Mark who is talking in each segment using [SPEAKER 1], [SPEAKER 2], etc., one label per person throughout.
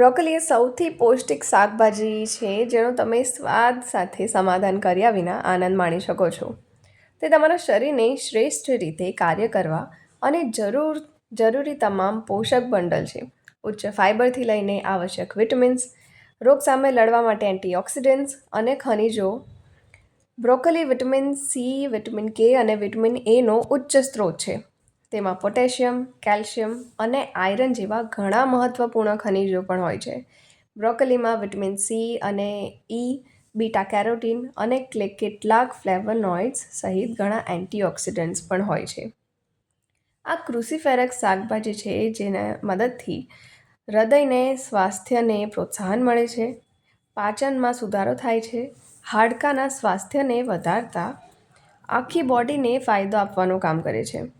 [SPEAKER 1] Broccoli એ સૌથી પૌષ્ટિક શાકભાજી છે, જેનો તમે સ્વાદ સાથે સમાધાન કર્યા વિના આનંદ માણી શકો છો. તે તમારા શરીરને શ્રેષ્ઠ રીતે કાર્ય કરવા અને જરૂર, જરૂરી તમામ પોષક બંડલ છે. ઉચ્ચ ફાઇબરથી લઈને આવશ્યક વિટામિન્સ, રોગ સામે લડવા માટે એન્ટીઓક્સિડન્ટ્સ અને ખનિજો. Broccoli vitamin C, vitamin K અને વિટામિન એનો ઉચ્ચ સ્ત્રોત છે. તેમાં પોટેશિયમ, કેલ્શિયમ અને આયરન જેવા ઘણા મહત્ત્વપૂર્ણ ખનિજો પણ હોય છે. બ્રોકોલીમાં વિટામિન સી અને ઈ બીટા કેરોટીન અને કેટલાક ફ્લેવનોઇડ્સ સહિત ઘણા એન્ટીઓક્સિડન્ટ્સ પણ હોય છે. આ ક્રુસિફેરક શાકભાજી છે જેના મદદથી હૃદયને, સ્વાસ્થ્યને પ્રોત્સાહન મળે છે, પાચનમાં સુધારો થાય છે, હાડકાના સ્વાસ્થ્યને વધારતા, આખી બોડીને ફાયદો આપવાનું કામ કરે છે.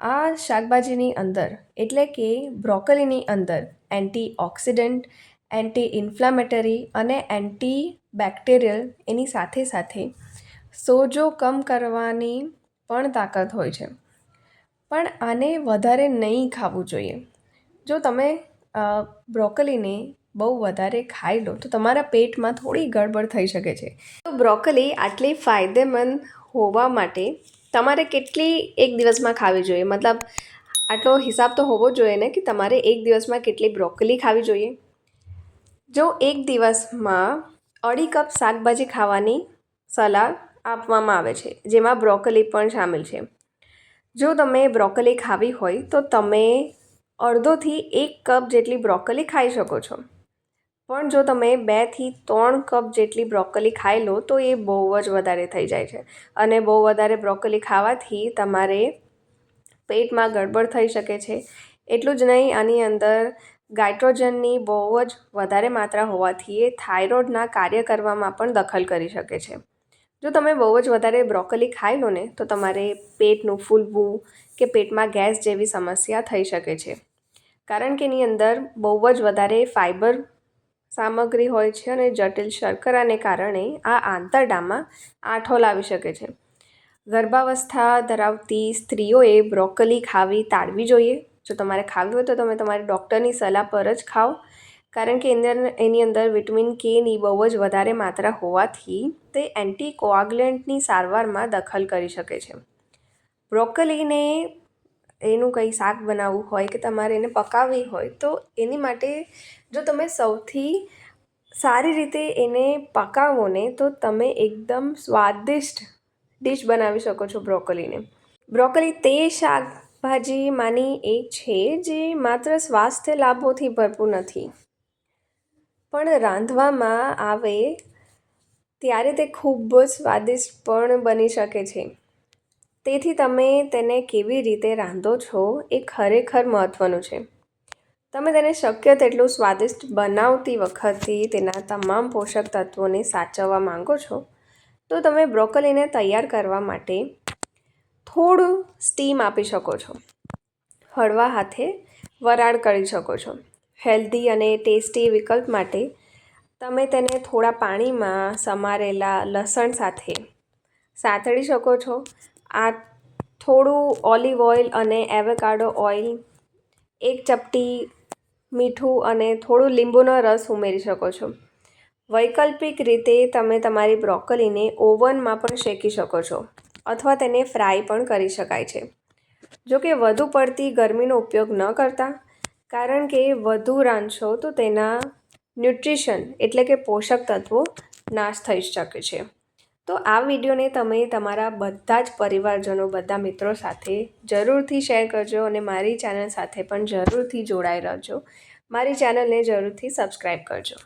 [SPEAKER 1] આ શાકભાજીની અંદર એટલે કે બ્રોકોલીની અંદર એન્ટીઓક્સિડન્ટ એન્ટી ઇન્ફ્લામેટરી અને એન્ટી બેક્ટેરિયલ એની સાથે સાથે સોજો કમ કરવાની પણ તાકાત હોય છે. પણ આને વધારે નહીં ખાવું જોઈએ. જો તમે બ્રોકોલીને બહુ વધારે ખાઈ લો, તો તમારા પેટમાં થોડી ગડબડ થઈ શકે છે. તો બ્રોકોલી આટલી ફાયદેમંદ હોવા માટે તમારે કેટલી એક દિવસમાં ખાવી જોઈએ? મતલબ આટલો હિસાબ તો હોવો જોઈએ ને કે તમારે એક દિવસમાં કેટલી બ્રોકોલી ખાવી જોઈએ? જો એક દિવસમાં અઢી કપ શાકભાજી ખાવાની સલાહ આપવામાં આવે છે, જેમાં બ્રોકોલી પણ સામેલ છે. જો તમે બ્રોકોલી ખાવી હોય તો તમે અડધોથી એક કપ જેટલી બ્રોકોલી ખાઈ શકો છો. પણ જો તમે બેથી ત્રણ કપ જેટલી બ્રોકોલી ખાઈ લો, તો એ બહુ જ વધારે થઈ જાય છે. અને બહુ વધારે બ્રોકોલી ખાવાથી તમારે પેટમાં ગડબડ થઈ શકે છે. એટલું જ નહીં, આની અંદર ગાઇટ્રોજનની બહુ જ વધારે માત્રા હોવાથી એ થાઇરોઇડના કાર્ય કરવામાં પણ દખલ કરી શકે છે. જો તમે બહુ જ વધારે બ્રોકોલી ખાઈ લો ને, તો તમારે પેટનું ફૂલવું કે પેટમાં ગેસ જેવી સમસ્યા થઈ શકે છે. કારણ કે એની અંદર બહુ જ વધારે ફાઇબર સામગ્રી હોય છે અને જટિલ શર્કરાને કારણે આ આંતરડામાં આંઠો લાવી શકે છે. ગર્ભાવસ્થા ધરાવતી સ્ત્રીઓએ બ્રોકોલી ખાવી ટાળવી જોઈએ. જો તમારે ખાવી હોય તો તમે તમારી ડૉક્ટરની સલાહ પર જ ખાઓ. કારણ કે અંદર એની અંદર વિટામિન કેની બહુ જ વધારે માત્રા હોવાથી તે એન્ટી કોઆગ્લેન્ટની સારવારમાં દખલ કરી શકે છે. બ્રોકોલીને એનું કંઈ શાક બનાવવું હોય કે તમારે એને પકાવવી હોય, તો એની માટે જો તમે સૌથી સારી રીતે એને પકાવો ને, તો તમે એકદમ સ્વાદિષ્ટ ડીશ બનાવી શકો છો બ્રોકોલીને. બ્રોકોલી તે શાકભાજીમાંની એક છે જે માત્ર સ્વાસ્થ્ય લાભોથી ભરપૂર નથી, પણ રાંધવામાં આવે ત્યારે તે ખૂબ જ સ્વાદિષ્ટ પણ બની શકે છે. તેથી તમે તેને કેવી રીતે રાંધો છો એ ખરેખર મહત્ત્વનું છે. તમે તેને શક્ય તેટલું સ્વાદિષ્ટ બનાવતી વખતે તેના તમામ પોષક તત્વોને સાચવવા માંગો છો, તો તમે બ્રોકોલીને તૈયાર કરવા માટે થોડું સ્ટીમ આપી શકો છો. હળવા હાથે વરાળ કરી શકો છો. હેલ્ધી અને ટેસ્ટી વિકલ્પ માટે તમે તેને થોડા પાણીમાં સમારેલા લસણ સાથે સાતળી શકો છો. આ થોડું ઓલિવ ઓઇલ અને એવોકાડો ઓઇલ, એક ચપટી મીઠું અને થોડું લીંબુનો રસ ઉમેરી શકો છો. વૈકલ્પિક રીતે તમે તમારી બ્રોકોલીને ઓવનમાં પણ શેકી શકો છો અથવા તેને ફ્રાય પણ કરી શકાય છે. જો કે વધુ પડતી ગરમીનો ઉપયોગ ન કરતા, કારણ કે વધુ રાંધશો તો તેના ન્યુટ્રિશન એટલે કે પોષક તત્વો નાશ થઈ શકે છે. તો આ વિડીયોને તમે તમારા બધા જ પરિવારજનો, બધા મિત્રો સાથે જરૂરથી શેર કરજો અને મારી ચેનલ સાથે પણ જરૂરથી જોડાઈ રહેજો. મારી ચેનલને જરૂરથી સબસ્ક્રાઈબ કરજો.